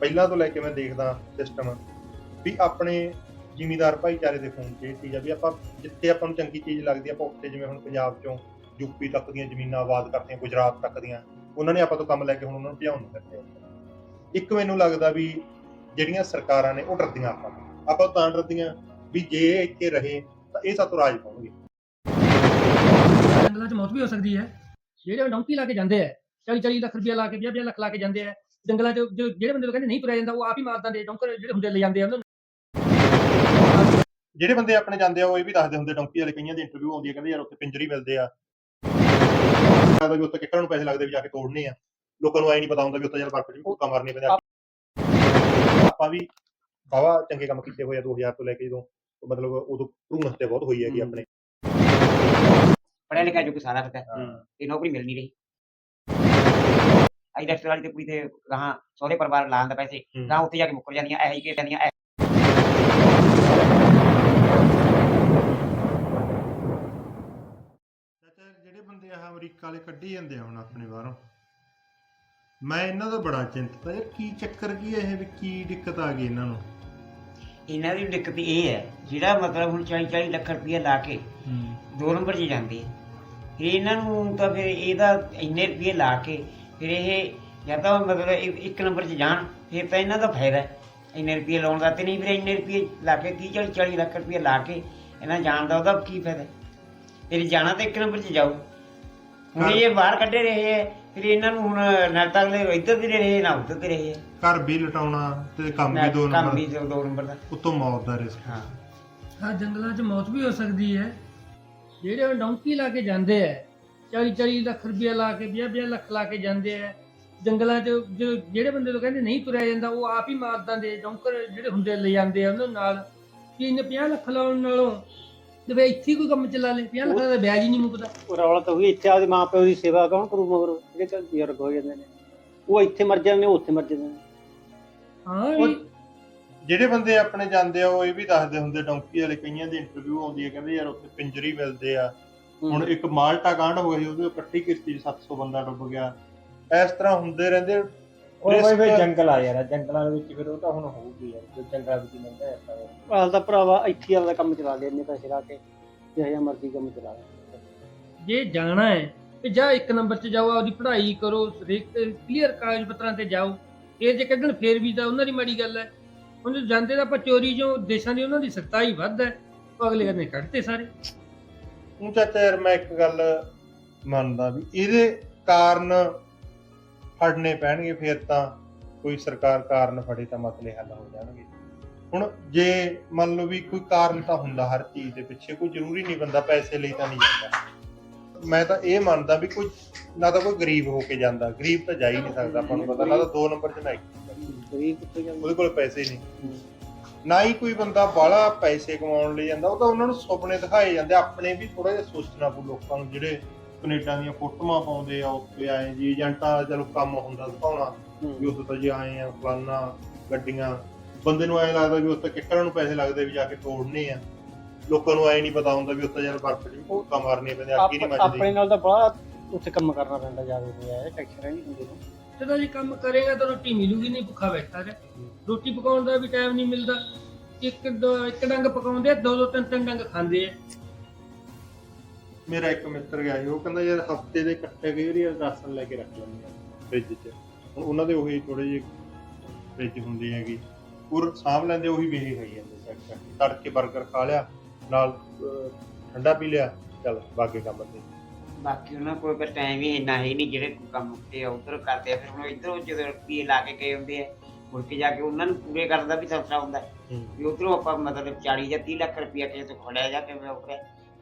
ਪਹਿਲਾਂ ਤੋਂ ਲੈ ਕੇ ਮੈਂ ਦੇਖਦਾ ਸਿਸਟਮ ਵੀ ਆਪਣੇ ਜ਼ਿਮੀਦਾਰ ਭਾਈਚਾਰੇ ਦੇ ਫੋਨ 'ਚ ਇਹ ਚੀਜ਼ ਆ ਵੀ ਆਪਾਂ ਜਿੱਥੇ ਆਪਾਂ ਨੂੰ ਚੰਗੀ ਚੀਜ਼ ਲੱਗਦੀ ਆ, ਆਪਾਂ ਉੱਥੇ ਜਿਵੇਂ ਹੁਣ ਪੰਜਾਬ 'ਚੋਂ ਯੂਪੀ ਤੱਕ ਦੀਆਂ ਜ਼ਮੀਨਾਂ ਆਬਾਦ ਕਰਤੀਆਂ, ਗੁਜਰਾਤ ਤੱਕ ਦੀਆਂ, ਉਹਨਾਂ ਨੇ ਆਪਾਂ ਤੋਂ ਕੰਮ ਲੈ ਕੇ ਹੁਣ ਉਹਨਾਂ ਨੂੰ ਭਜਾਉਣ ਨੂੰ ਫਿਰਦੇ ਇੱਕ ਮੈਨੂੰ ਲੱਗਦਾ ਵੀ ਜਿਹੜੀਆਂ ਸਰਕਾਰਾਂ ਨੇ ਉਹ ਡਰਦੀਆਂ ਆਪਾਂ ਆਪਾਂ ਤਾਂ ਡਰਦੀਆਂ ਵੀ ਜੇ ਇੱਥੇ ਰਹੇ ਤਾਂ ਇਹ ਸਾਤੋਂ ਰਾਜ ਪਾਉਣਗੇ। ਜੰਗਲਾਂ 'ਚ ਮੌਤ ਵੀ ਹੋ ਸਕਦੀ ਹੈ। ਜਿਹੜੇ ਡੌਂਕੀ ਲਾ ਕੇ ਜਾਂਦੇ ਆ 40 40 ਲੱਖ ਰੁਪਇਆ ਲਾ ਕੇ 20 20 ਲੱਖ ਲਾ ਕੇ ਜਾਂਦੇ ਆ ਜੰਗਲਾਂ 'ਚ ਜੋ ਜਿਹੜੇ ਬੰਦੇ ਨੂੰ ਕਹਿੰਦੇ ਨਹੀਂ ਤੁਰਿਆ ਜਾਂਦਾ ਉਹ ਆਪ ਹੀ ਮਾਰ ਦਿੰਦੇ ਡੌਂਕਰ ਜਿਹੜੇ ਹੁੰਦੇ ਲੈ ਜਾਂਦੇ ਆ ਉਹਨਾਂ ਨੂੰ। ਜਿਹੜੇ ਬੰਦੇ ਆਪਣੇ ਜਾਂਦੇ ਆ ਉਹ ਇਹ ਵੀ ਦੱਸਦੇ ਹੁੰਦੇ ਡੌਂਕੀ ਵਾਲੇ ਕਈਆਂ ਦੀ ਇੰਟਰਵਿਊ ਆਉਂਦੀ ਹੈ ਕਹਿੰਦੇ ਯਾਰ ਉੱਥੇ ਪਿੰਜਰੀ ਮਿਲਦੇ ਆ। ਲੱਗਦਾ ਵੀ ਉੱਥੇ ਕਿੱਕਰਾਂ ਨੂੰ ਪੈਸੇ ਲੱਗਦੇ ਵੀ ਜਾ ਕੇ ਤੋੜਨੇ ਆ। ਲੋਕਾਂ ਨੂੰ ਐ ਨਹੀਂ ਪਤਾ ਹੁੰਦਾ ਵੀ ਉੱਥੇ ਯਾਰ ਬਰਫ਼ 'ਚ ਭੁੱਕਾ ਮਾਰਨੀ ਪੈਂਦਾ ਆਪਾਂ ਵੀ ਬਾਵਾ ਚੰਗੇ ਕੰਮ ਕੀਤੇ ਹੋਏ ਆ 2000 ਤੋਂ ਲੈ ਕੇ ਜਦੋਂ ਮਤਲਬ ਉਦੋਂ ਭਰੂਣ ਹੱਤਿਆ ਬਹੁਤ ਹੋਈ ਹੈਗੀ ਆਪਣੇ। ਪੜ੍ਹਿਆ ਲਿਖਿਆ ਜੋ ਕਿ ਸਾਰਾ ਪਤਾ ਹਾਂ। ਤੇ ਨੌਕਰੀ ਮਿਲ ਨਹੀਂ ਰਹੀ। ਆਈ ਰੈਸਟੋਰੈਂਟ ਵਾਲੀ ਤੇ ਕੁੜੀ ਤੇ ਗਾਹਾਂ ਸਹੁਰੇ ਪਰਿਵਾਰ ਲਾਉਣ ਦਾ ਪੈਸੇ ਹੂੰ। ਗਾਹਾਂ ਉੱਥੇ ਜਾ ਕੇ ਮੁੱਕਰ ਜਾਂਦੀਆਂ ਇਹੋ ਜਿਹੀ ਜਾਂਦੀਆਂ ਚਾਚਾ ਜਿਹੜੇ ਬੰਦੇ ਆਹ ਅਮਰੀਕਾ ਵਾਲੇ ਕੱਢੀ ਜਾਂਦੇ ਆ ਹੁਣ ਆਪਣੇ ਬਾਹਰੋਂ ਮੈਂ ਇਹਨਾਂ ਦਾ ਬੜਾ ਚਿੰਤਤ ਆ ਯਾਰ ਕੀ ਚੱਕਰ ਕੀ ਹੈ ਇਹ ਵੀ ਕੀ ਦਿੱਕਤ ਆ ਗਈ ਇਹਨਾਂ ਨੂੰ? ਇਹਨਾਂ ਦੀ ਦਿੱਕਤ ਇਹ ਹੈ ਜਿਹੜਾ ਮਤਲਬ ਹੁਣ 40 40 ਲੱਖ ਰੁਪਏ ਲਾ ਕੇ ਦੋ ਨੰਬਰ 'ਚ ਜਾਂਦੇ ਆ। ਇਹਨਾਂ ਨੂੰ ਤਾਂ ਫਿਰ ਇਹਦਾ ਇੰਨੇ ਰੁਪਏ ਲਾ ਕੇ ਫਿਰ ਇਹ ਜਾਂ ਤਾਂ ਮਤਲਬ ਇੱਕ ਇੱਕ ਨੰਬਰ 'ਚ ਜਾਣ ਫਿਰ ਤਾਂ ਇਹਨਾਂ ਦਾ ਫਾਇਦਾ ਹੈ। ਇੰਨੇ ਰੁਪਏ ਲਾਉਣ ਦਾ ਤੇ ਨਹੀਂ ਫਿਰ ਇੰਨੇ ਰੁਪਏ ਲਾ ਕੇ 30 40 40 ਲੱਖ ਰੁਪਏ ਲਾ ਕੇ ਇਹਨਾਂ ਜਾਣ ਦਾ ਉਹਦਾ ਕੀ ਫਾਇਦਾ ਫਿਰ ਜਾਣਾ ਤਾਂ ਇੱਕ ਨੰਬਰ 'ਚ ਜਾਓ। ਹੁਣ। ਇਹ ਬਾਹਰ ਕੱਢੇ ਰਹੇ ਹੈ ਫਿਰ ਇਹਨਾਂ ਨੂੰ ਹੁਣ ਨਾ ਤਾਂ ਅਗਲੇ ਇੱਧਰ ਦੇ ਰਹੇ ਨਾ ਉੱਧਰ ਦੇ ਰਹੇ ਹੈ। ਘਰ ਵੀ ਲਟਾਉਣਾ ਤੇ ਕੰਮ ਵੀ ਦੋ ਕੰਮ ਨੰਬਰ ਵੀ ਦੋ ਦੋ ਨੰਬਰ ਦਾ। ਉਤੋਂ ਮੌਤ ਦਾ ਰਿਸਕ ਹਾਂ। ਹਾਂ ਜੰਗਲਾਂ 'ਚ ਮੌਤ ਵੀ ਹੋ ਸਕਦੀ ਹੈ। ਜਿਹੜੇ ਡੌਂਕੀ ਲਾ ਕੇ ਜਾਂਦੇ ਆ 40 40 ਲੱਖ ਰੁਪਇਆ ਲਾ ਕੇ 20 20 ਲੱਖ ਲਾ ਕੇ ਜਾਂਦੇ ਆ। ਜੰਗਲਾਂ 'ਚ ਜੋ ਜਿਹੜੇ ਬੰਦੇ ਨੂੰ ਕਹਿੰਦੇ ਨਹੀਂ ਤੁਰਿਆ ਜਾਂਦਾ ਉਹ ਆਪ ਹੀ ਮਾਰ ਦਿੰਦੇ ਡੌਂਕਰ ਜਿਹੜੇ ਹੁੰਦੇ ਲੈ ਜਾਂਦੇ ਆ ਉਹਨਾਂ ਨਾਲ। ਕਿ ਇਹਨੇ 50 ਲੱਖ ਲਾਉਣ ਨਾਲੋਂ ਤੇ ਵੀ ਇੱਥੇ ਹੀ ਕੋਈ ਕੰਮ ਚਲਾ ਲੈ 50 ਲੱਖ ਦਾ ਵਿਆਜ ਹੀ ਨਹੀਂ ਮੁੱਕਦਾ। ਉਹ ਰੌਲਾ ਤਾਂ ਹੋਈ ਇੱਥੇ ਆਪਦੇ ਮਾਂ ਪਿਓ ਦੀ ਸੇਵਾ ਕੌਣ ਕਰੂ ਮਗਰ? ਜਿਹੜੇ ਚੱਲ ਬਜ਼ੁਰਗ ਹੋ ਜਾਂਦੇ ਨੇ। ਉਹ ਇੱਥੇ ਮਰ ਜਾਂਦੇ ਨੇ ਉਹ ਉੱਥੇ ਮਰ ਜਾਂਦੇ ਨੇ। ਹਾਂ ਇਹ- ਜਿਹੜੇ ਬੰਦੇ ਆਪਣੇ ਜਾਂਦੇ ਆ ਉਹ ਇਹ ਵੀ ਦੱਸਦੇ ਹੁੰਦੇ ਡੌਂਕੀ ਵਾਲੇ ਕਈਆਂ ਦੀ ਇੰਟਰਵਿਊ ਆਉਂਦੀ ਹੈ ਕਹਿੰਦੇ ਯਾਰ ਉੱਥੇ ਪਿੰਜਰੀ ਮਿਲਦੇ ਆ। ਹੁਣ ਇੱਕ ਮਾਲਟਾ ਕਾਂਡ ਹੋਇਆ ਸੀ ਉਹਦੇ ਇਕੱਠੀ ਕਿਸ਼ਤੀ 'ਚ 700 ਬੰਦਾ ਡੁੱਬ ਗਿਆ। ਇਸ ਤਰ੍ਹਾਂ ਹੁੰਦੇ ਰਹਿੰਦੇ। ਉਹ ਬਈ ਫਿਰ ਜੰਗਲ ਆ ਯਾਰ ਜੰਗਲਾਂ ਦੇ ਵਿੱਚ ਫਿਰ ਉਹ ਤਾਂ ਹੁਣ ਹੋਊਗੀ ਯਾਰ ਜੋ ਜੰਗਲਾਂ ਵਿੱਚ ਮਿਲਦਾ ਹੈ ਤਾਂ ਹਾਲ ਤਾਂ ਭਰਾਵਾ ਇੱਥੇ ਆਪਦਾ ਕੰਮ ਚਲਾ ਲਿਆ ਇੰਨੇ ਪੈਸੇ ਲਾ ਕੇ ਜਿਹੋ ਮਰਜ਼ੀ ਕੰਮ ਚਲਾ ਲਿਆ। ਜੇ ਜਾਣਾ ਹੈ ਤੇ ਜਾਂ ਇੱਕ ਨੰਬਰ 'ਚ ਜਾਓ ਆਪਦੀ ਪੜ੍ਹਾਈ ਕਰੋ ਕਲੀਅਰ ਕਾਗਜ਼ ਪੱਤਰਾਂ ਤੇ ਜਾਓ। ਇਹ ਜੇ ਕੱਢਣ ਫੇਰ ਵੀ ਤਾਂ ਉਹਨਾਂ ਦੀ ਮਾੜੀ ਗੱਲ ਹੈ। ਹੁਣ ਜਾਂਦੇ ਤਾਂ ਆਪਾਂ ਚੋਰੀ ਜੋ ਦੇਸ਼ਾਂ ਦੀ ਉਹਨਾਂ ਦੀ ਸਖਤਾਈ ਵੱਧ ਹੈ। ਉਹ ਅਗਲੇ ਕਹਿੰਦੇ ਕੱਢਤੇ ਸਾਰੇ। ਹੁਣ ਚਾਚਾ ਯਾਰ ਮੈਂ ਇੱਕ ਗੱਲ ਮੰਨਦਾ ਵੀ ਇਹਦੇ ਕਾਰਨ ਫੜਨੇ ਪੈਣਗੇ ਫਿਰ ਤਾਂ ਕੋਈ ਸਰਕਾਰ ਕਾਰਨ ਫੜੇ ਤਾਂ ਮਸਲੇ ਹੱਲ ਹੋ ਜਾਣਗੇ। ਹੁਣ ਜੇ ਮੰਨ ਲਓ ਵੀ ਕੋਈ ਕਾਰਨ ਤਾਂ ਹੁੰਦਾ ਹਰ ਚੀਜ਼ ਦੇ ਪਿੱਛੇ ਕੋਈ ਜ਼ਰੂਰੀ ਨਹੀਂ ਬੰਦਾ ਪੈਸੇ ਲਈ ਤਾਂ ਨਹੀਂ ਜਾਂਦਾ। ਮੈਂ ਤਾਂ ਇਹ ਮੰਨਦਾ ਵੀ ਕੋਈ ਨਾ ਤਾਂ ਕੋਈ ਗਰੀਬ ਹੋ ਕੇ ਜਾਂਦਾ ਗਰੀਬ ਤਾਂ ਜਾ ਹੀ ਨਹੀਂ ਸਕਦਾ ਆਪਾਂ ਨੂੰ ਪਤਾ ਨਾ ਤਾਂ ਦੋ ਨੰਬਰ 'ਚ ਨਾ ਇੱਕ ਗਰੀਬ ਕਿੱਥੇ ਜਾਂਦੇ? ਉਹਦੇ ਕੋਲ ਪੈਸੇ ਨਹੀਂ। ਨਾ ਹੀ ਕੋਈ ਬੰਦਾ ਬਾਹਲਾ ਪੈਸੇ ਕਮਾਉਣ ਲਈ ਜਾਂਦਾ ਉਹ ਤਾਂ ਉਹਨਾਂ ਨੂੰ ਸੁਪਨੇ ਦਿਖਾਏ ਜਾਂਦੇ ਆਪਣੇ ਵੀ ਥੋੜਾ ਜਿਹਾ ਸੋਚਣਾ ਪਊ ਲੋਕਾਂ ਨੂੰ ਜਿਹੜੇ ਕੈਨੇਡਾ ਦੀਆਂ ਫੋਟੋਆਂ ਪਾਉਂਦੇ ਆ ਉੱਥੇ ਆਏ ਜੀ ਏਜੰਟਾਂ ਦਾ ਚਲੋ ਕੰਮ ਹੁੰਦਾ ਦਿਖਾਉਣਾ ਵੀ ਉੱਥੇ ਤਾਂ ਜੀ ਆਏ ਆ ਫਲਾਨਾ ਗੱਡੀਆਂ ਬੰਦੇ ਨੂੰ ਐਂ ਲੱਗਦਾ ਵੀ ਉੱਥੇ ਕਿੱਕਰਾਂ ਨੂੰ ਪੈਸੇ ਲੱਗਦੇ ਵੀ ਜਾ ਕੇ ਤੋੜਨੇ ਆ। ਲੋਕਾਂ ਨੂੰ ਐਂ ਨਹੀਂ ਪਤਾ ਹੁੰਦਾ ਵੀ ਉੱਥੇ ਯਾਰ ਬਰਫ਼ 'ਚ ਭੁੱਕਾ ਮਾਰਨੀ ਪੈਂਦੀ ਅੱਗੇ ਨਹੀਂ ਆਪ- ਆਪਣੇ ਨਾਲ ਤਾਂ ਬੜਾ ਉੱਥੇ ਕੰਮ ਕਰਨਾ ਪੈਂਦਾ ਜਾਵੇ ਤੇ ਹੈ ਟੈਕਸਰਾਂ ਨਹੀਂ ਹੁੰਦੇ ਨੇ ਜਦੋਂ ਜੇ ਕੰਮ ਕਰੇਗਾ ਤਾਂ ਰੋਟੀ ਮਿਲੂਗੀ ਨਹੀਂ ਭੁੱਖਾ ਬੈਠਾ ਰਹਿ। ਰੋਟੀ ਪਕਾਉਣ ਦਾ ਵੀ ਟਾਈਮ ਨਹੀਂ ਮਿਲਦਾ। ਇੱਕ ਦੋ- ਇੱਕ ਡੰਗ ਪਕਾਉਂਦੇ ਆ, ਦੋ ਦੋ ਤਿੰਨ ਤਿੰਨ ਡੰਗ ਖਾਂਦੇ ਆ। ਮੇਰਾ ਇੱਕ ਮਿੱਤਰ ਗਿਆ ਸੀ ਉਹ ਕਹਿੰਦਾ ਯਾਰ ਹਫ਼ਤੇ ਦੇ ਇਕੱਠੇ ਕਈ ਵਾਰੀ ਰਾਸ਼ਨ ਲੈ ਕੇ ਰੱਖ ਲੈਂਦੇ ਆ ਫ੍ਰਿਜ 'ਚ। ਹੁਣ ਉਹਨਾਂ ਦੇ ਉਹੀ ਥੋੜੇ ਜਿਹੇ ਫ੍ਰਿਜ ਹੁੰਦੇ ਹੈਗੇ। ਉਹ ਸਾਂਭ ਲੈਂਦੇ ਉਹੀ ਵੇਹੇ ਖਾਈ ਜਾਂਦੇ ਸੈੱਟ ਕਰਕੇ ਤੜਕੇ 버ਗਰ ਖਾ ਲਿਆ ਨਾਲ ਅਹ, ਠੰਡਾ ਪੀ ਲਿਆ ਚੱਲ ਬਾਕੀ ਕੰਮ ਤੇ। ਬਾਕੀ ਉਹਨਾਂ ਕੋਲ ਫਿਰ ਟਾਈਮ ਹੀ ਇੰਨਾ ਹੈ ਨਹੀਂ ਜਿਹੜੇ ਕੰਮ ਤੇ ਉਧਰ ਕਰਦੇ ਆ ਫਿਰ ਹੁਣ ਇਧਰੋਂ ਜਦੋਂ ਰੁਪਏ ਲਾ ਕੇ ਗਏ ਹੁੰਦੇ ਆ ਮੁੜ ਕੇ ਜਾ ਕੇ ਉਹਨਾਂ ਨੂੰ ਪੂਰੇ ਕਰਨ ਦਾ ਵੀ ਸੌਖਾ ਹੁੰਦਾ ਹੈ। ਵੀ ਉਧਰੋਂ ਆਪਾਂ ਮਤਲਬ 40 ਜਾਂ 30 ਲੱਖ ਰੁਪਇਆ ਕਿਸੇ ਤੋਂ ਫੜਿਆ ਜਾ ਕੇ ਮੈਂ ਉੱਥੇ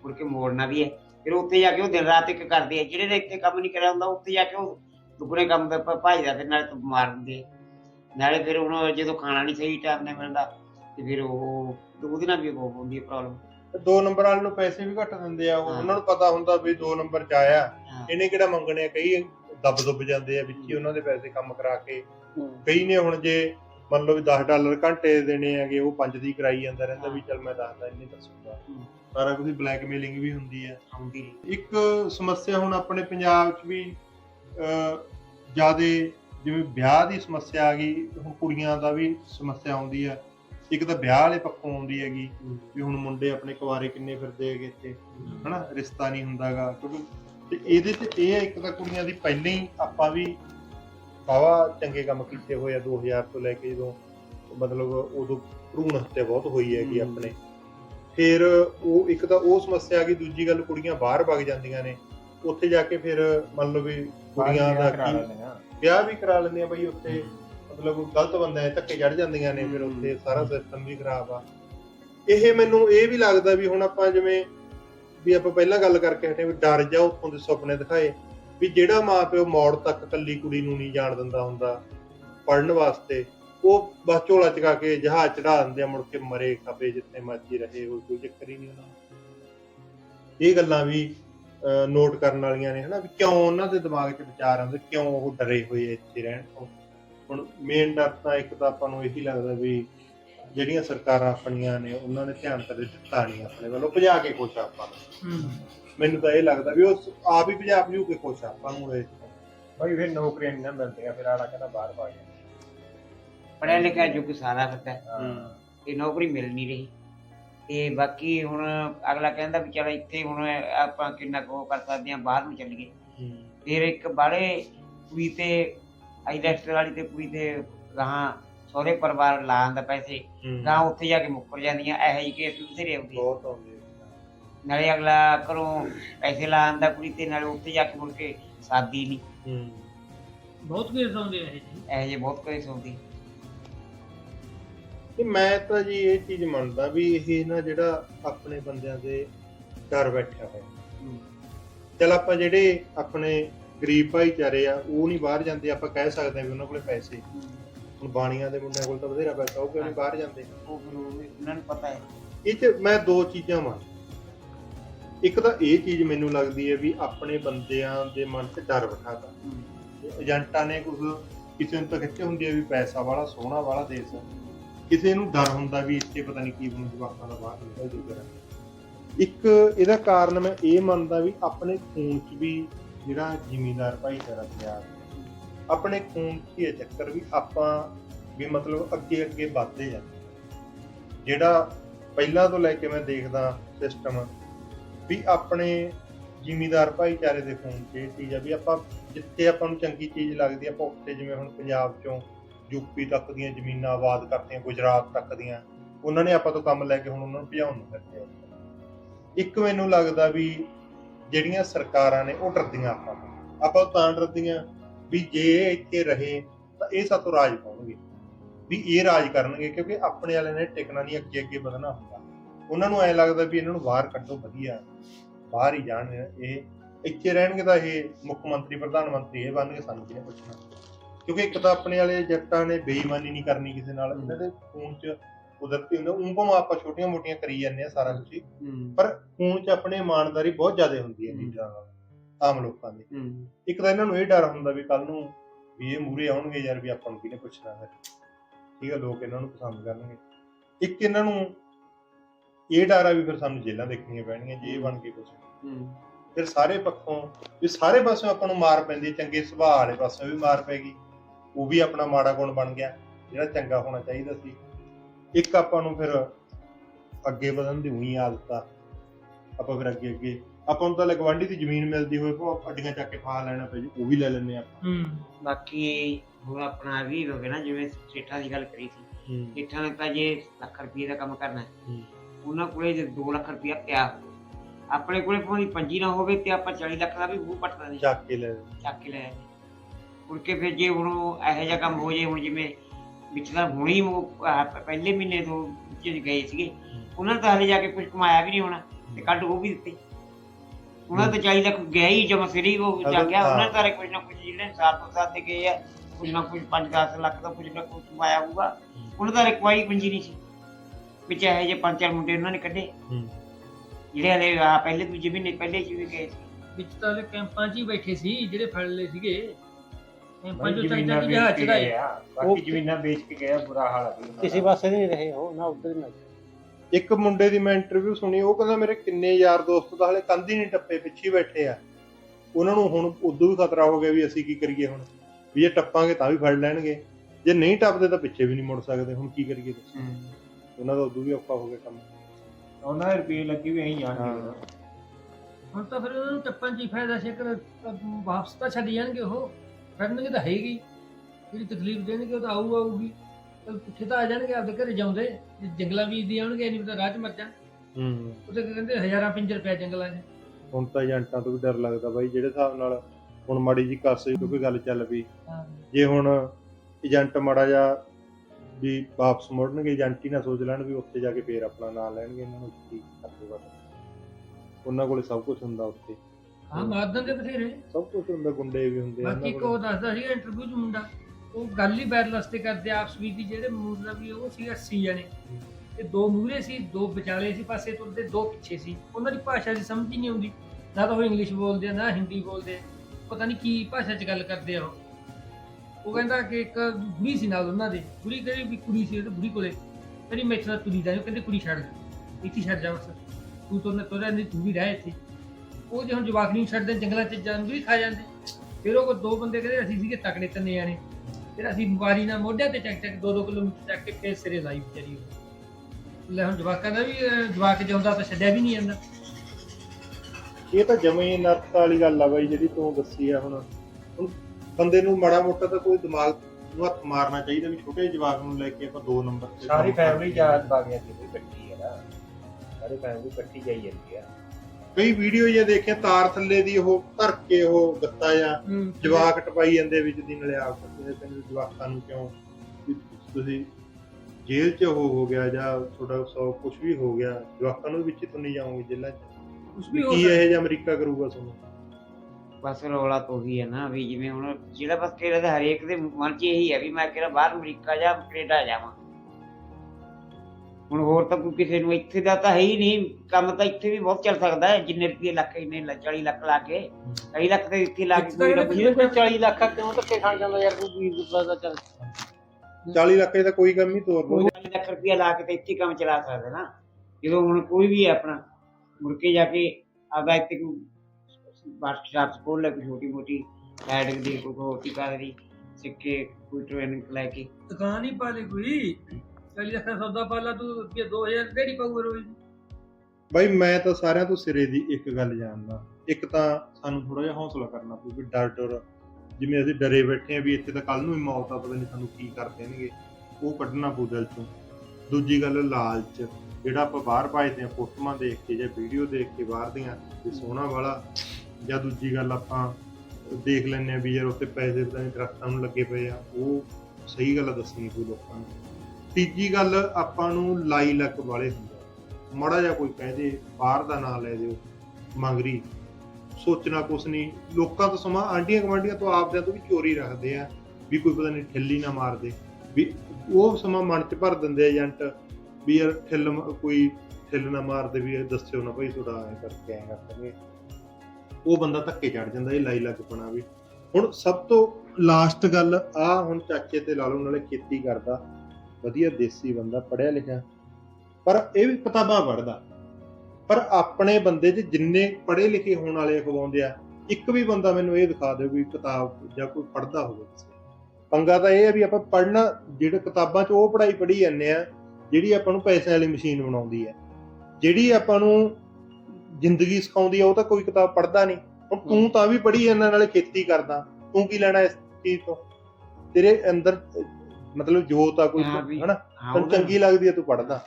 ਮੁੜ ਕੇ ਮੋੜਨਾ ਵੀ ਹੈ ਫਿਰ ਉੱਥੇ ਜਾ ਕੇ ਉਹ ਦਿਨ ਰਾਤ ਇੱਕ ਕਰਦੇ ਆ ਜਿਹੜੇ ਨੇ ਇੱਥੇ ਕੰਮ ਨਹੀਂ ਕਰਿਆ ਹੁੰਦਾ ਉੱਥੇ ਜਾ ਕੇ ਉਹ ਦੁੱਗਣੇ ਕੰਮ ਦਾ ਭਾਈ ਦਾ ਫਿਰ ਨਾਲੇ ਤੋਂ ਮਾਰ ਦਿੰਦੇ। ਨਾਲੇ ਫਿਰ ਹੁਣ ਜਦੋਂ ਖਾਣਾ ਨਹੀਂ ਸਹੀ ਟਾਈਮ ਨਾਲ ਮਿਲਦਾ ਤੇ ਫਿਰ ਉਹ ਉਹਦੇ ਨਾਲ ਵੀ ਉਹ ਹੁੰਦੀ ਹੈ ਪ੍ਰੋਬਲਮ ਤੇ ਦੋ ਨੰਬਰ ਵਾਲੇ ਨੂੰ ਪੈਸੇ ਵੀ ਘੱਟ ਦਿੰਦੇ ਆ ਉਹ- ਹਾਂ। ਉਹਨਾਂ ਨੂੰ ਪਤਾ ਹੁੰਦਾ ਵੀ ਦੋ ਨੰਬਰ 'ਚ ਆਇਆ। ਹਾਂ। ਇਹਨੇ ਕਿਹੜਾ ਮੰਗਣੇ ਆ? ਕਈ ਦੱਬ ਦੁੱਬ ਜਾਂਦੇ ਆ ਵਿੱਚ ਹੀ ਉਹਨਾਂ ਦੇ ਪੈਸੇ ਕੰਮ ਕਰਾ ਕੇ। ਹੂੰ। ਕਈ ਨੇ ਹੁਣ ਜੇ ਮੰਨ ਲਓ ਵੀ 10 ਡਾਲਰ ਘੰਟੇ ਦੇਣੇ ਹੈਗੇ ਉਹ 5 ਦੀ ਕਰਾਈ ਜਾਂਦਾ ਰਹਿੰਦਾ ਵੀ ਚੱਲ ਮੈਂ ਦੱਸਦਾ ਇੰਨੇ ਦੱਸੂਗਾ ਹੂੰ। ਸਾਰਾ ਕੁਝ ਬਲੈਕਮੇਲਿੰਗ ਵੀ ਹੁੰਦੀ ਹੈ ਆਉਂਦੀ ਇੱਕ ਸਮੱਸਿਆ ਹੁਣ ਆਪਣੇ ਪੰਜਾਬ 'ਚ ਵੀ ਜਿਆਦੇ ਜਿਵੇਂ ਵਿਆਹ ਦੀ ਸਮੱਸਿਆ ਆ ਗਈ ਹੁਣ ਕੁੜੀਆਂ ਦਾ ਵੀ ਸਮੱਸਿਆ ਆਉਂਦੀ ਆ। ਇੱਕ ਤਾਂ ਵਿਆਹ ਵਾਲੇ ਪੱਖੋਂ ਆਉਂਦੀ ਹੈਗੀ ਵੀ ਹੁਣ ਮੁੰਡੇ ਆਪਣੇ ਕੁਆਰੇ ਕਿੰਨੇ ਫਿਰਦੇ ਹੈਗੇ ਇੱਥੇ ਹਨਾ ਰਿਸ਼ਤਾ ਨਹੀਂ ਹੁੰਦਾਗਾ ਕਿਉਂਕਿ ਤੇ ਇਹਦੇ ਤੇ ਇਹ ਹੈ ਇੱਕ ਤਾਂ ਕੁੜੀਆਂ ਦੀ ਪਹਿਲਾਂ ਹੀ ਆਪਾਂ ਵੀ ਵਾਹਵਾ ਚੰਗੇ ਕੰਮ ਕੀਤੇ ਹੋਏ ਆ 2000 ਤੋਂ ਲੈ ਕੇ ਜਦੋਂ ਮਤਲਬ ਉਦੋਂ ਭਰੂਣ ਹੱਤਿਆ ਬਹੁਤ ਹੋਈ ਹੈਗੀ। ਆਪਣੇ। ਫਿਰ ਉਹ ਇੱਕ ਤਾਂ ਉਹ ਸਮੱਸਿਆ ਆ ਗਈ ਦੂਜੀ ਗੱਲ ਕੁੜੀਆਂ ਬਾਹਰ ਵਗ ਜਾਂਦੀਆਂ ਨੇ ਉੱਥੇ ਜਾ ਕੇ ਫਿਰ ਮੰਨ ਲਓ ਵੀ ਕੁੜੀਆਂ ਦਾ ਕੀ ਲੈਂਦੇ ਵਿਆਹ ਵੀ ਕਰਾ ਲੈਂਦੀਆਂ ਬਈ ਉੱਥੇ। ਮਤਲਬ ਗਲਤ ਬੰਦੇ ਧੱਕੇ ਚੜ ਜਾਂਦੀਆਂ ਨੇ ਫਿਰ ਉੱਥੇ ਸਾਰਾ ਸਿਸਟਮ ਵੀ ਖਰਾਬ ਆ। ਇਹ ਮੈਨੂੰ ਇਹ ਵੀ ਲੱਗਦਾ ਵੀ ਹੁਣ ਆਪਾਂ ਜਿਵੇਂ ਵੀ ਆਪਾਂ ਪਹਿਲਾਂ ਗੱਲ ਕਰਕੇ ਹਟੇ ਵੀ ਡਰ ਜਾ ਉੱਥੋਂ ਦੇ ਸੁਪਨੇ ਦਿਖਾਏ ਵੀ ਜਿਹੜਾ ਮਾਂ ਪਿਓ ਮੌੜ ਤੱਕ ਕੱਲੀ ਕੁੜੀ ਨੂੰ ਨਹੀਂ ਜਾਣ ਦਿੰਦਾ ਹੁੰਦਾ ਪੜਨ ਵਾਸਤੇ ਉਹ ਬਸ ਝੋਲਾ ਚਕਾ ਕੇ ਜਹਾਜ਼ ਚੜਾ ਦਿੰਦੇ ਆ ਮੁੜ ਕੇ ਮਰੇ ਖਪੇ ਜਿੱਥੇ ਮਰਜ਼ੀ ਰਹੇ ਉਹ ਕੋਈ ਚੱਕਰ ਹੀ ਨਹੀਂ ਉਹਨਾਂ ਇਹ ਗੱਲਾਂ ਵੀ ਨੋਟ ਕਰਨ ਵਾਲੀਆਂ ਨੇ ਹਨਾ ਵੀ ਕਿਉਂ ਉਹਨਾਂ ਦੇ ਦਿਮਾਗ 'ਚ ਵਿਚਾਰ ਆਉਂਦੇ ਕਿਉਂ ਉਹ ਡਰੇ ਹੋਏ ਇੱਥੇ ਰਹਿਣ ਤੋਂ। ਹੁਣ ਮੇਨ ਡਰ ਤਾਂ ਇੱਕ ਤਾਂ ਆਪਾਂ ਨੂੰ ਇਹੀ ਲੱਗਦਾ ਵੀ ਜਿਹੜੀਆਂ ਸਰਕਾਰਾਂ ਆਪਣੀਆਂ ਨੇ ਉਹਨਾਂ ਨੇ ਧਿਆਨ ਕਦੇ ਦਿੱਤਾ ਨਹੀਂ ਆਪਣੇ ਵੱਲੋਂ ਭਜਾ ਕੇ ਆ ਆਪਾਂ ਨੂੰ। ਹੂੰ। ਮੈਨੂੰ ਤਾਂ ਇਹ ਲੱਗਦਾ ਵੀ ਉਹ ਆਪ ਹੀ ਭਜਾ ਭਜੂ ਕੇ ਆ ਆਪਾਂ ਨੂੰ ਇਹ। ਬਈ ਫਿਰ ਨੌਕਰੀਆਂ ਨਹੀਂ ਨਾ ਮਿਲਦੀਆਂ ਫਿਰ ਆਲਾ ਕਹਿੰਦਾ ਬਾਹਰ ਪਾ ਗਿਆ ਪੜਿਆ ਲਿਖਿਆ ਯੁੱਗ ਸਾਰਾ ਫਿਰਦਾ ਹੈ। ਹਾਂ। ਤੇ ਨੌਕਰੀ ਮਿਲ ਨਹੀਂ ਰਹੀ। ਤੇ ਬਾਕੀ ਹੁਣ ਅਗਲਾ ਕਹਿੰਦਾ ਵੀ ਚਲ ਇੱਥੇ ਹੁਣ ਆਪਾਂ ਕਿੰਨਾ ਕੁ ਕਰ ਸਕਦੇ ਹਾਂ ਬਾਹਰ ਨੂੰ ਚੱਲੀਏ। ਫਿਰ ਇੱਕ ਬਾੜੇ ਕੁੜੀ ਤੇ ਆਈਲੈਟਰ ਵਾਲੀ ਤੇ ਕੁੜੀ ਤੇ ਗਾਹਾਂ ਸਹੁਰੇ ਪਰਿਵਾਰ ਲਾਉਣ ਪੈਸੇ ਗਾਹਾਂ ਉੱਥੇ ਜਾ ਕੇ ਮੁੱਕਰ ਜਾਂਦੀਆਂ ਇਹੋ ਜਿਹੇ ਕੇਸ ਬਥੇਰੇ ਆਉਂਦੇ ਆ। ਬਹੁਤ ਆਉਂਦੇ ਨਾਲੇ ਅਗਲਾ ਘਰੋਂ ਪੈਸੇ ਲਾਉਣ ਦਾ ਕੁੜੀ ਤੇ ਨਾਲੇ ਉੱਥੇ ਜਾ ਕੇ ਮੁੜ ਕੇ ਸਾਦੀ ਨਹੀਂ ਹੂੰ। ਬਹੁਤ ਕੇਸ ਆਉਂਦੇ ਆ ਇਹ ਜੀ ਇਹੋ ਜਿਹੇ ਬਹੁਤ ਕੇਸ ਆਉਂਦੇ। ਤੇ ਮੈਂ ਤਾਂ ਜੀ ਇਹ ਚੀਜ਼ ਮੰਨਦਾ ਵੀ ਇਹ ਨਾ ਜਿਹੜਾ ਆਪਣੇ ਬੰਦਿਆਂ ਦੇ ਡਰ ਬੈਠਿਆ ਹੋਇਆ। ਚਲ ਆਪਾਂ ਜਿਹੜੇ ਆਪਣੇ ਗਰੀਬ ਭਾਈਚਾਰੇ ਆ ਉਹ ਨਹੀਂ ਬਾਹਰ ਜਾਂਦੇ ਆਪਾਂ ਕਹਿ ਸਕਦੇ ਆ ਵੀ ਉਹਨਾਂ ਕੋਲੇ ਪੈਸੇ। ਹੁਣ ਬਾਣੀਆਂ ਦੇ ਮੁੰਡਿਆਂ ਕੋਲ ਤਾਂ ਬਥੇਰਾ ਪੈਸਾ ਉਹ ਕਿਉਂ ਨਹੀਂ ਬਾਹਰ ਜਾਂਦੇ? ਉਹ ਫਿਰ ਉਹ- ਉਹਨਾਂ ਨੂੰ ਪਤਾ ਹੈ। ਇਹ ਚ ਮੈਂ ਦੋ ਚੀਜ਼ਾਂ ਮੰਨ ਇੱਕ ਤਾਂ ਇਹ ਚੀਜ਼ ਮੈਨੂੰ ਲੱਗਦੀ ਹੈ ਵੀ ਆਪਣੇ ਬੰਦਿਆਂ ਦੇ ਮਨ 'ਚ ਡਰ ਬਿਠਾਤਾ ਏਜੰਟਾਂ ਨੇ ਕੁਝ ਕਿਸੇ ਨੂੰ ਤਾਂ ਖਿੱਚੇ ਹੁੰਦੀ ਹੈ ਵੀ ਪੈਸਾ ਵਾਲਾ ਸੋਹਣਾ ਵਾਲਾ ਦੇਸ਼ ਆ। ਕਿਸੇ ਨੂੰ ਡਰ ਹੁੰਦਾ ਵੀ ਇੱਥੇ ਪਤਾ ਨਹੀਂ ਕੀ ਬਣੂ ਜਵਾਕਾਂ ਦਾ ਬਾਹਰ ਨਿਕਲ ਜੂਗਾ ਇੱਕ ਇਹਦਾ ਕਾਰਨ ਮੈਂ ਇਹ ਮੰਨਦਾ ਵੀ ਆਪਣੇ ਖੂਨ 'ਚ ਵੀ ਜਿਹੜਾ ਜ਼ਿਮੀਂਦਾਰ ਭਾਈਚਾਰਾ ਪੰਜਾਬ ਆਪਣੇ ਖੂਨ 'ਚ ਹੀ ਇਹ ਚੱਕਰ ਵੀ ਆਪਾਂ ਵੀ ਮਤਲਬ ਅੱਗੇ ਅੱਗੇ ਵੱਧਦੇ ਜਾਂਦੇ ਜਿਹੜਾ ਪਹਿਲਾਂ ਤੋਂ ਲੈ ਕੇ ਮੈਂ ਦੇਖਦਾ ਸਿਸਟਮ ਵੀ ਆਪਣੇ ਜ਼ਿਮੀਂਦਾਰ ਭਾਈਚਾਰੇ ਦੇ ਖੂਨ 'ਚ ਇਹ ਚੀਜ਼ ਆ ਵੀ ਆਪਾਂ ਜਿੱਥੇ ਆਪਾਂ ਨੂੰ ਚੰਗੀ ਚੀਜ਼ ਲੱਗਦੀ ਆ, ਆਪਾਂ ਉੱਥੇ ਜਿਵੇਂ ਹੁਣ ਪੰਜਾਬ 'ਚੋਂ ਯੂਪੀ ਤੱਕ ਦੀਆਂ ਜ਼ਮੀਨਾਂ, ਆਬਾਦ ਕਰਤੀਆਂ, ਗੁਜਰਾਤ ਤੱਕ ਦੀਆਂ, ਉਹਨਾਂ ਨੇ ਆਪਾਂ ਤੋਂ ਕੰਮ ਲੈ ਕੇ ਹੁਣ ਉਹਨਾਂ ਨੂੰ ਭਜਾਉਣ ਨੂੰ ਫਿਰਦੇ ਆ। ਇੱਕ ਮੈਨੂੰ ਲੱਗਦਾ ਵੀ ਜਿਹੜੀਆਂ ਸਰਕਾਰਾਂ ਨੇ ਉਹ ਡਰਦੀਆਂ ਆਪਾਂ ਤੋਂ ਆਪਾਂ ਤਾਂ ਡਰਦੀਆਂ ਵੀ ਜੇ ਇਹ ਇੱਥੇ ਰਹੇ ਤਾਂ ਇਹ ਸਾਤੋਂ ਰਾਜ ਪਾਉਣਗੇ। ਵੀ ਇਹ ਰਾਜ ਕਰਨਗੇ ਕਿਉਂਕਿ ਆਪਣੇ ਵਾਲਿਆਂ ਨੇ ਟਿਕਣਾ ਨਹੀਂ ਅੱਗੇ ਅੱਗੇ ਵਧਣਾ ਹੁੰਦਾ। ਉਹਨਾਂ ਨੂੰ ਐ ਲੱਗਦਾ ਵੀ ਇਹਨਾਂ ਨੂੰ ਬਾਹਰ ਕੱਢੋ ਵਧੀਆ। ਬਾਹਰ ਹੀ ਜਾਣ ਇਹ। ਇੱਥੇ ਰਹਿਣਗੇ ਤਾਂ ਇਹ ਮੁੱਖ ਮੰਤਰੀ, ਪ੍ਰਧਾਨ ਮੰਤਰੀ ਇਹ ਬਣਨਗੇ, ਸਾਨੂੰ ਕਿਹਨੇ ਪੁੱਛਣਾ। ਕਿਉਂਕਿ ਇੱਕ ਤਾਂ ਆਪਣੇ ਵਾਲੇ ਜੱਟਾਂ ਨੇ ਬੇਈਮਾਨੀ ਨਹੀਂ ਕਰਨੀ ਕਿਸੇ ਨਾਲ। ਇਹਨਾਂ ਦੇ ਖੂਨ 'ਚ ਕੁਦਰਤੀ ਹੁੰਦਾ ਉਹ ਭਾਵੇਂ ਆਪਾਂ ਛੋਟੀਆਂ ਮੋਟੀਆਂ ਕਰੀ ਜਾਂਦੇ ਆ ਸਾਰਾ ਕੁਝ ਹੀ ਪਰ ਖੂਨ 'ਚ ਆਪਣੇ ਇਮਾਨਦਾਰੀ ਬਹੁਤ ਜ਼ਿਆਦਾ ਹੁੰਦੀ ਹੈ ਲੀਡਰਾਂ ਨਾਲ ਆਮ ਲੋਕਾਂ ਦੀ। ਇੱਕ ਤਾਂ ਇਹਨਾਂ ਨੂੰ ਇਹ ਡਰ ਹੁੰਦਾ ਵੀ ਕੱਲ ਨੂੰ ਵੀ ਇਹ ਮੂਰੇ ਆਉਣਗੇ ਯਾਰ ਵੀ ਆਪਾਂ ਨੂੰ ਕਿਹਨੇ ਪੁੱਛਣਾ ਫਿਰ। ਠੀਕ ਹੈ ਲੋਕ ਇਹਨਾਂ ਨੂੰ ਪਸੰਦ ਕਰਨਗੇ। ਇੱਕ ਇਹਨਾਂ ਨੂੰ ਇਹ ਡਰ ਆ ਵੀ ਫਿਰ ਸਾਨੂੰ ਜੇਲਾਂ ਦੇਖਣੀਆਂ ਪੈਣਗੀਆਂ ਜੇ ਇਹ ਬਣ ਕੇ ਕੁਝ ਫਿਰ ਸਾਰੇ ਪੱਖੋਂ ਵੀ ਸਾਰੇ ਪਾਸਿਓਂ ਆਪਾਂ ਨੂੰ ਮਾਰ ਪੈਂਦੀ ਹੈ, ਚੰਗੇ ਸੁਭਾਅ ਵਾਲੇ ਪਾਸਿਓਂ ਵੀ ਮਾਰ ਪੈਗੀ ਉਹ ਵੀ ਆਪਣਾ ਮਾੜਾ ਗੁਣ ਬਣ ਗਿਆ ਜਿਹੜਾ ਚੰਗਾ ਹੋਣਾ ਚਾਹੀਦਾ ਸੀ। ਇੱਕ ਆਪਾਂ ਨੂੰ ਫਿਰ ਅੱਗੇ ਵਧਣ ਦੀ ਉਹੀ ਆਦਤ ਆ ਆਪਾਂ ਫਿਰ ਅੱਗੇ ਅੱਗੇ ਆਪਾਂ ਨੂੰ ਤਾਂ ਲਗਵੰਡੀ ਦੀ ਜ਼ਮੀਨ ਮਿਲਦੀ ਹੋਵੇ ਉਹ ਅੱਡੀਆਂ ਚੱਕ ਕੇ ਫਾ ਲੈਣਾ ਪੈ ਜੀ ਉਹ ਵੀ ਲੈ ਲੈਂਦੇ ਆ ਹੂੰ ਬਾਕੀ ਹੁਣ ਆਪਣਾ ਵੀ ਹੋ ਗਿਆ ਨਾ ਜਿਵੇਂ ਸੇਠਾਂ ਦੀ ਗੱਲ ਕਰੀ ਸੀ ਸੇਠਾਂ ਨੇ ਤਾਂ ਜੇ ਲੱਖ ਰੁਪਏ ਦਾ ਕੰਮ ਕਰਨਾ ਹੈ, ਹੂੰ। ਉਹਨਾਂ ਕੋਲੇ ਜੇ 2 ਲੱਖ ਰੁਪਇਆ ਪਿਆ ਆਪਣੇ ਕੋਲੇ ਭਾਵੇਂ ਪੰਜੀ ਨਾ ਹੋਵੇ ਤੇ ਆਪਾਂ 40 ਲੱਖ ਦਾ ਵੀ ਮੂੰਹ ਪੱਟ ਦਿੰਦੇ ਚੱਕ ਕੇ ਲੈ। ਚੱਕ ਕੇ ਲੈ। ਮੁੜ ਕੇ ਫਿਰ ਜੇ ਹੁਣ ਉਹ ਇਹੋ ਜਿਹਾ ਕੰਮ ਹੋ ਜੇ ਹੁਣ ਜਿਵੇਂ ਵਿੱਚ ਤਾਂ ਹੁਣੀ ਉਹ ਪਹਿਲੇ ਮਹੀਨੇ ਤੋਂ ਵਿੱਚ ਗਏ ਸੀਗੇ। ਉਹਨਾਂ ਨੇ ਤਾਂ ਹਲੇ ਜਾ ਕੇ ਕੁਝ ਕਮਾਇਆ ਵੀ ਨਹੀਂ ਹੋਣਾ ਤੇ ਕੱਢ ਉਹ ਵੀ ਦਿੱਤੇ। ਉਹਨਾਂ ਤਾਂ 40 ਲੱਖ ਗਿਆ ਹੀ ਜਮ ਸਿਰੀ ਉਹ ਜਾ ਗਿਆ। ਉਹਨਾਂ ਨੇ ਤਾਂ ਹਲੇ ਕੁਝ ਨਾ ਕੁਝ ਜਿਹੜੇ ਤੋਂ ਸਾਲ ਤੇ ਗਏ ਆ ਕੁਝ ਨਾ ਕੁਝ 5-10 ਲੱਖ ਦਾ ਕੁਝ ਨਾ ਕੁਝ ਕਮਾਇਆ ਹੋਊਗਾ। ਉਹਨਾਂ ਦਾ ਰਿਕਵਾਈ ਪੰਜੀ ਨਹੀਂ ਸੀ। ਵਿੱਚ ਇਹੋ ਜਿਹੇ ਪੰਜ ਚਾਰ ਮੁੰਡੇ ਉਹਨਾਂ ਨੇ ਕੱਢੇ। ਹੂੰ। ਜਿਹੜੇ ਹਲੇ ਪਹਿਲੇ ਦੂਜੇ ਮਹੀਨੇ ਪਹਿਲੇ ਚ ਵੀ ਗਏ ਸੀ। ਵਿੱਚ ਤਾਂ ਉਹਦੇ ਕੈਂਪਾਂ 'ਚ ਹੀ ਬੈਠੇ ਸੀ ਜਿਹੜੇ ਫੜ ਲਏ ਸੀਗੇ। ਕੈਂਪਾਂ 'ਚੋਂ ਬਈ ਚੱਕ ਜ਼ਮੀਨਾਂ ਚੱਕ ਵੇਚ ਜਹਾਜ਼ ਕੇ ਚੜਾਏ ਬਾਕੀ ਜ਼ਮੀਨਾਂ ਵੇਚ ਕੇ ਗਏ ਆ, ਬੁਰਾ ਹਾਲ ਆ ਬਈ ਉਹਨਾਂ ਕਿਸੇ ਦਾ। ਪਾਸੇ ਨਹੀਂ ਰਹੇ ਹੋ ਨਾ ਉੱਧਰ ਨਾ ਇੱਕ ਮੁੰਡੇ ਦੀ ਮੈਂ ਇੰਟਰਵਿਊ ਸੁਣੀ ਉਹ ਕਹਿੰਦਾ ਮੇਰੇ ਕਿੰਨੇ ਯਾਰ ਦੋਸਤ ਤਾਂ ਹਲੇ ਕੰਧ ਹੀ ਨਹੀਂ ਟੱਪੇ ਪਿੱਛੇ ਹੀ ਬੈਠੇ ਆ। ਉਹਨਾਂ ਨੂੰ ਹੁਣ ਉਦੋਂ ਵੀ ਖਤਰਾ ਹੋ ਗਿਆ ਵੀ ਅਸੀਂ ਕੀ ਕਰੀਏ ਹੁਣ? ਵੀ ਜੇ ਟੱਪਾਂਗੇ ਤਾਂ ਵੀ ਫੜ ਲੈਣਗੇ। ਜੇ ਨਹੀਂ ਟੱਪਦੇ ਤਾਂ ਪਿੱਛੇ ਵੀ ਨਹੀਂ ਮੁੜ ਸਕਦੇ ਹੁਣ ਕੀ ਕਰੀਏ ਦੱਸੋ ਉਹਨਾਂ ਦਾ ਉਦੋਂ ਵੀ ਔਖਾ ਹੋ ਗਿਆ ਕੰਮ। ਉਹਨਾਂ ਦੇ ਰੁਪਏ ਲੱਗੀ ਵੀ ਐਂ ਜਾਣਗੇ। ਹਾਂ। ਹੁਣ ਤਾਂ ਫਿਰ ਉਹਨਾਂ ਨੂੰ ਟੱਪਣ 'ਚ ਹੀ ਫਾਇਦਾ ਸ਼ੇਕਰ ਵਾਪਸ ਤਾਂ ਛੱਡ ਜਾਣਗੇ ਉਹ। ਫੜਨਗੇ ਤਾਂ ਹੈਗੀ ਜਿਹੜੀ ਤਕਲੀਫ ਦੇਣਗੇ ਉਹ ਤਾਂ ਆਊ ਆਊਗੀ। ਚਲ ਤਾਂ ਆ ਜਾਣਗੇ ਆਪਦੇ ਘਰੇ ਜਾਉਂਦੇ। ਜੇ ਜੰਗਲਾਂ ਵੀ ਦੀ ਆਉਣਗੇ ਨਹੀਂ ਪਤਾ ਰਾਹ 'ਚ ਮਰ ਜਾਣ। ਹੂੰ। ਉੱਥੇ ਕਹਿੰਦੇ ਹਜ਼ਾਰਾਂ ਪਿੰਜਰ ਪਿਆ ਜੰਗਲਾਂ 'ਚ। ਹੁਣ ਤਾਂ ਏਜੰਟਾਂ ਤੋਂ ਵੀ ਡਰ ਲੱਗਦਾ ਬਾਈ ਜਿਹੜੇ ਹਿਸਾਬ ਨਾਲ ਹੁਣ ਮਾੜੀ ਜੀ ਕਾਸੇ ਕਿਉਂਕਿ ਗੱਲ ਚੱਲ ਪਈ। ਜੇ ਹੁਣ ਏਜੰਟ ਮਾੜਾ ਜਾ ਵੀ ਵਾਪਸ ਮੁੜਨਗੇ ਏਜੰਟ ਹੀ ਨਾ ਸੋਚ ਲੈਣ ਵੀ ਉੱਥੇ ਜਾ ਕੇ ਫੇਰ ਆਪਣਾ ਨਾਂ ਲੈਣਗੇ ਇਹਨਾਂ ਨੂੰ ਕੀ ਕਰਦੇ ਬਸ ਉਹਨਾਂ ਕੋਲੇ ਸਭ ਕੁਝ ਹੁੰਦਾ ਉੱਥੇ। ਹਾਂ ਮਾਰ ਦਿੰਦੇ ਬਥੇਰੇ। ਸਭ ਕੁਝ ਹੁੰਦਾ ਗੁੰਡੇ ਵੀ ਹੁੰਦੇ ਆ ਬਾਕੀ ਕੋ ਦੱਸਦਾ ਸੀ ਇੰਟਰਵਿਊ 'ਚ ਮੁੰਡਾ ਉਹ ਗੱਲ ਹੀ ਬੈਰਲਸ ਤੇ ਕਰਦੇ ਆਪਸ ਵਿੱਚ ਹੀ ਜਿਹੜੇ ਮੁੰਡਾ ਵੀ ਉਹ ਸੀ 80 ਜਣੇ। ਤੇ ਦੋ ਮੂਹਰੇ ਸੀ ਦੋ ਵਿਚਾਲੇ ਸੀ ਪਾਸੇ ਤੁਰਦੇ ਦੋ ਪਿੱਛੇ ਸੀ। ਉਹਨਾਂ ਦੀ ਭਾਸ਼ਾ ਦੀ ਸਮਝ ਹੀ ਨਹੀਂ ਆਉਂਦੀ। ਨਾ ਤਾਂ ਉਹ ਇੰਗਲਿਸ਼ ਬੋਲਦੇ ਆ ਨਾ ਹਿੰਦੀ ਬੋਲਦੇ ਪਤਾ ਨਹੀਂ ਕੀ ਭਾਸ਼ਾ 'ਚ ਗੱਲ ਕਰਦੇ ਆ ਉਹ। ਉਹ ਕਹਿੰਦਾ ਕਿ ਇੱਕ ਬੁੜੀ ਸੀ ਨਾਲ ਉਹਨਾਂ ਦੇ। ਬੁੜੀ ਕਹਿੰਦੀ ਵੀ ਕੁੜੀ ਸੀ ਉਹ ਬੁੜੀ ਕੋਲੇ। ਕਹਿੰਦੀ ਮੈਂ ਇੱਥੇ ਤੁਰੀ ਦਾ ਕਹਿੰਦੇ ਕੁੜੀ ਛੱਡ ਦੇ। ਇੱਥੇ ਛੱਡ ਜਾ ਬਸ। ਤੂੰ ਤੋਂ ਤੋਰਿਆ ਨਹੀਂ ਤੂੰ ਵੀ ਰਹਿ ਇੱਥੇ। ਉਹ ਜੇ ਹੁਣ ਜਵਾਕ ਨਹੀਂ ਛੱਡਦੇ ਜੰਗਲਾਂ 'ਚ ਜਾਨਵਰ ਹੀ ਖਾ ਜਾਂਦੇ। ਫਿਰ ਉਹ ਦੋ ਬੰਦੇ ਕਹਿੰਦੇ ਅਸੀਂ ਸੀਗੇ ਤਕੜੇ ਤੰਨੇ ਜਾਣੇ। ਫਿਰ ਅਸੀਂ ਵਾਰੀ ਨਾਲ ਮੋਢਿਆਂ ਤੇ ਚੱਕ ਚੱਕ 2-2 ਕਿਲੋਮੀਟਰ ਚੱਕ ਕੇ ਫੇਰ ਸਿਰੇ ਲਾਈ ਵਿਚਾਰੀ ਉਹ। ਲੈ ਹੁਣ ਜਵਾਕਾਂ ਦਾ ਵੀ ਅਹ, ਜਵਾਕ ਜਾਂਦਾ ਤਾਂ ਛੱਡਿਆ ਵੀ ਨਹੀਂ ਜਾਂਦਾ। ਇਹ ਤਾਂ ਜਮੇ ਨਰਕ ਵਾਲੀ ਗੱਲ ਆ ਬਾਈ ਜਿਹੜੀ ਤੂੰ ਦੱਸੀ ਆ ਹੁਣ। ਹੁਣ ਬੰਦੇ ਨੂੰ ਮਾੜਾ ਮੋਟਾ ਤਾਂ ਕੋਈ ਦਿਮਾਗ ਨੂੰ ਹੱਥ ਮਾਰਨਾ ਚਾਹੀਦਾ ਵੀ ਛੋਟੇ ਜਵਾਕ ਨੂੰ ਲੈ ਕੇ ਆਪਾਂ ਦੋ ਨੰਬਰ ਤੇ ਸਾਰੀ ਕੰਮ ਕਰਦੇ ਫੈਮਿਲੀ ਯਾਦ ਬਾਗਿਆ ਦੀ ਕੋਈ ਇਕੱਠੀ ਹੈ ਨਾ। ਸਾਰੀ ਫੈਮਿਲੀ ਇਕੱਠੀ ਜਾਈ ਜਾਂਦੀ ਆ। ਕਈ ਵੀਡੀਓ ਜੇ ਦੇਖਿਆ ਤਾਰ ਥੱਲੇ ਦੀ ਉਹ ਧਰ ਕੇ ਉਹ ਗੱਤਾ ਜਾਂ ਹੂੰ। ਜਵਾਕ ਟਪਾਈ ਜਾਂਦੇ ਵਿੱਚ ਦੀ ਨਲੇ ਆਪ ਕਰਦੇ ਤੈਨੂੰ ਜਵਾਕਾਂ ਨੂੰ ਕਿਉਂ? ਤੁਸੀਂ ਜੇਲ੍ਹ 'ਚ ਉਹ ਹੋ ਗਿਆ ਜਾਂ ਤੁਹਾਡਾ ਸੌ ਕੁਝ ਵੀ ਹੋ ਗਿਆ ਜਵਾਕਾਂ ਨੂੰ ਵਿੱਚ ਤੁੰਨੀ ਜਾਓਗੇ ਜੇਲ੍ਹਾਂ 'ਚ? ਵੀ ਹੋ ਕੀ ਸਕਦਾ ਇਹ ਜਿਹਾ ਅਮਰੀਕਾ ਕਰੂਗਾ ਤੁਹਾਨੂੰ? ਬਸ ਰੌਲਾ ਤਾਂ ਉਹੀ ਹੈ ਨਾ ਵੀ ਜਿਵੇਂ ਹੁਣ ਜਿਹੜਾ ਬਸ ਕਿਹੜਾ ਤਾਂ ਹਰੇਕ ਦੇ ਮਨ 'ਚ ਇਹੀ ਹੈ ਵੀ ਮੈਂ ਕਿਹੜਾ ਬਾਹਰ ਅਮਰੀਕਾ ਜਾਂ ਕੈਨੇਡਾ ਜਾਵਾਂ। ਹੁਣ ਹੋਰ ਤਾਂ ਕੋਈ ਕਿਸੇ ਨੂੰ ਇੱਥੇ ਦਾ ਤਾਂ ਹੈ ਹੀ ਨਹੀਂ ਕੰਮ ਤਾਂ ਇੱਥੇ ਵੀ ਬਹੁਤ ਚੱਲ ਸਕਦਾ ਹੈ ਜਿੰਨੇ ਰੁਪਏ ਲੱਖ ਇੰਨੇ ਲ- 40 ਲੱਖ ਲਾ ਕੇ 20 ਲੱਖ ਤੇ ਇੱਥੇ ਲਾ ਕੇ ਕੋਈ ਨਾ ਕੋਈ ਜਿਹਦੇ ਕੋਲ 40 ਲੱਖ ਆ ਕਿਉਂ ਧੱਕੇ ਖਾਣ ਜਾਂਦਾ ਯਾਰ ਕੋਈ ਵੀਰ ਰੁਪਏ ਦਾ ਚੱਲ। 40 ਲੱਖ ਦਾ ਕੋਈ ਕੰਮ ਹੀ ਤੋਰ ਲਓ 40 ਲੱਖ ਰੁਪਇਆ ਲਾ ਕੇ ਤੇ ਇੱਥੇ ਕੰਮ ਚਲਾ ਸਕਦਾ ਨਾ। ਜਦੋਂ ਹੁਣ ਕੋਈ ਵੀ ਹੈ ਆਪਣਾ ਮੁੜ ਕੇ ਜਾ ਕੇ ਆਦਾ ਇੱਥੇ ਕੋਈ ਬਾਸ ਸ਼ਾਪ ਖੋਲ ਲੈ ਕੋਈ ਛੋਟੀ ਮੋਟੀ ਐਡਿੰਗ ਦੀ ਕੋਈ ਹੋਟੀ ਕਰ ਦੀ ਸਿੱਕੇ ਕੋਈ ਟ੍ਰੇਨਿੰਗ ਲੈ ਕੇ। ਦੁਕਾਨ ਹੀ ਪਾ ਲੈ ਕੋਈ। ਚੱਲ ਦਾ ਸੌਦਾ ਪਾ ਤੂੰ ਰੁਪਏ 2000 ਕਿਹੜੀ ਪਾਊਗਾ ਰੋਜ਼ ਬਾਈ, ਮੈਂ ਤਾਂ ਸਾਰਿਆਂ ਤੋਂ ਸਿਰੇ ਦੀ ਇੱਕ ਗੱਲ ਜਾਣਦਾ। ਇੱਕ ਤਾਂ ਸਾਨੂੰ ਥੋੜਾ ਜਿਹਾ ਹੌਸਲਾ ਕਰਨਾ ਪਊ ਵੀ ਡਰ ਡਰ। ਜਿਵੇਂ ਅਸੀਂ ਡਰੇ ਬੈਠੇ ਆ ਵੀ ਇੱਥੇ ਤਾਂ ਕੱਲ ਨੂੰ ਹੀ ਮੌਤ ਆ, ਪਤਾ ਨਹੀਂ ਸਾਨੂੰ ਕੀ ਕਰ ਦੇਣਗੇ। ਉਹ ਕੱਢਣਾ ਪਊ ਦਿਲ ਚੋਂ। ਦੂਜੀ ਗੱਲ, ਲਾਲਚ। ਜਿਹੜਾ ਆਪਾਂ ਬਾਹਰ ਭਜਦੇ ਆ ਫੋਟੋਆਂ ਦੇਖ ਕੇ ਜਾਂ ਵੀਡੀਓ ਦੇਖ ਕੇ ਬਾਹਰ ਦੀਆਂ ਵੀ ਸੋਹਣਾ ਵਾਲਾ। ਜਾਂ ਦੂਜੀ ਗੱਲ, ਆਪਾਂ ਦੇਖ ਲੈਂਦੇ ਆ ਵੀ ਯਾਰ ਉੱਥੇ ਪੈਸੇ ਪਤਾ ਨਹੀਂ ਦਰਖਤਾਂ ਨੂੰ ਲੱਗੇ ਪਏ ਆ। ਉਹ ਸਹੀ ਗੱਲ ਦੱਸਣੀ ਪਊ ਲੋਕਾਂ ਨੂੰ। ਤੀਜੀ ਗੱਲ ਆਪਾਂ ਨੂੰ ਲਾਈ ਲੱਕ ਵਾਲੇ ਹੁੰਦੇ ਆ। ਮਾੜਾ ਜਿਹਾ ਕੋਈ ਕਹਿ ਦੇ, ਬਾਹਰ ਦਾ ਨਾਂ ਲੈ ਦਿਓ ਮੰਗਰੀ ਸੋਚਣਾ ਕੁਛ ਨਹੀਂ। ਲੋਕਾਂ ਤੋਂ ਸਮਾਂ ਆਂਡੀਆਂ ਗਵਾਂਡੀਆਂ ਤੋਂ ਆਪਦਿਆਂ ਤੋਂ ਵੀ ਚੋਰੀ ਰੱਖਦੇ ਆ, ਵੀ ਕੋਈ ਪਤਾ ਨਹੀਂ ਠੱਲੀ ਨਾ ਮਾਰਦੇ। ਵੀ ਉਹ ਸਮਾਂ ਮਨ ਚ ਭਰ ਦਿੰਦੇ ਏਜੰਟ, ਵੀ ਯਾਰ ਠੱਲ ਕੋਈ ਠੱਲ ਨਾ ਮਾਰਦੇ, ਵੀ ਦੱਸਿਓ ਨਾ ਭਾਈ ਤੁਹਾਡਾ ਐ ਕਰਕੇ ਐ ਕਰਦੇ ਉਹ ਬੰਦਾ ਧੱਕੇ ਚੜ ਜਾਂਦਾ ਇਹ ਲਾਈ ਲੱਗ ਪਣਾ ਵੀ। ਹੁਣ ਸਭ ਤੋਂ ਲਾਸਟ ਗੱਲ ਆ ਹੁਣ ਚਾਚੇ ਤੇ ਲਾ ਲਓ, ਨਾਲੇ ਖੇਤੀ ਕਰਦਾ। ਵਧੀਆ ਦੇਸੀ ਬੰਦਾ ਪੜਿਆ ਲਿਖਿਆ। ਪਰ ਇਹ ਵੀ ਕਿਤਾਬਾਂ ਪੜ੍ਹਦਾ। ਪਰ ਆਪਣੇ ਬੰਦੇ 'ਚ ਜਿੰਨੇ ਪੜ੍ਹੇ ਲਿਖੇ ਹੋਣ ਵਾਲੇ ਅਖਵਾਉਂਦੇ ਆ ਇੱਕ ਵੀ ਬੰਦਾ ਮੈਨੂੰ ਇਹ ਦਿਖਾ ਦਿਓ ਵੀ ਕਿਤਾਬ ਜਾਂ ਕੋਈ ਪੜ੍ਹਦਾ ਹੋਵੇ ਕਿਸੇ ਪੰਗਾ ਤਾਂ ਇਹ ਹੈ ਵੀ ਆਪਾਂ ਪੜ੍ਹਨਾ ਜਿਹੜੇ ਕਿਤਾਬਾਂ 'ਚ ਉਹ ਪੜ੍ਹਾਈ ਪੜ੍ਹੀ ਜਾਂਦੇ ਆ ਜਿਹੜੀ ਆਪਾਂ ਨੂੰ ਪੈਸੇ ਵਾਲੀ ਮਸ਼ੀਨ ਬਣਾਉਂਦੀ ਹੈ ਜਿਹੜੀ ਆਪਾਂ ਨੂੰ ਜ਼ਿੰਦਗੀ ਸਿਖਾਉਂਦੀ ਆ ਉਹ ਤਾਂ ਕੋਈ ਕਿਤਾਬ ਪੜ੍ਹਦਾ ਨਹੀਂ। ਹੁਣ ਤੂੰ ਤਾਂ ਵੀ ਪੜ੍ਹੀ ਜਾਂਦਾ ਨਾਲੇ ਖੇਤੀ ਕਰਦਾ। ਤੂੰ ਕੀ ਲੈਣਾ ਇਸ ਚੀਜ਼ ਤੋਂ? ਤੇਰੇ ਅੰਦਰ ਮਤਲਬ ਜੋਤ ਆ ਕੋਈ ਹਾਂ ਵੀ- ਹਨਾ ਹਾਂ ਤੈਨੂੰ ਉਹਦਾ- ਚੰਗੀ ਲੱਗਦੀ ਹੈ ਤੂੰ ਪੜ੍ਹਦਾ।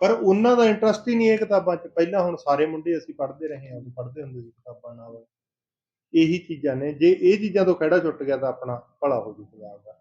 ਪਰ ਉਹਨਾਂ ਦਾ ਇੰਟਰਸਟ ਹੀ ਨਹੀਂ ਇਹ ਕਿਤਾਬਾਂ 'ਚ। ਪਹਿਲਾਂ ਹੁਣ ਸਾਰੇ ਮੁੰਡੇ ਅਸੀਂ ਪੜ੍ਹਦੇ ਰਹੇ ਹਾਂ ਉਹ ਪੜ੍ਹਦੇ ਹੁੰਦੇ ਸੀ ਕਿਤਾਬਾਂ ਨਾਲ। ਇਹੀ ਚੀਜ਼ਾਂ ਨੇ। ਜੇ ਇਹ ਚੀਜ਼ਾਂ ਤੋਂ ਖੜਾ ਛੁੱਟ ਗਿਆ ਤਾਂ ਆਪਣਾ ਭਲਾ ਹੋ ਜੂ ਪੰਜਾਬ ਦਾ।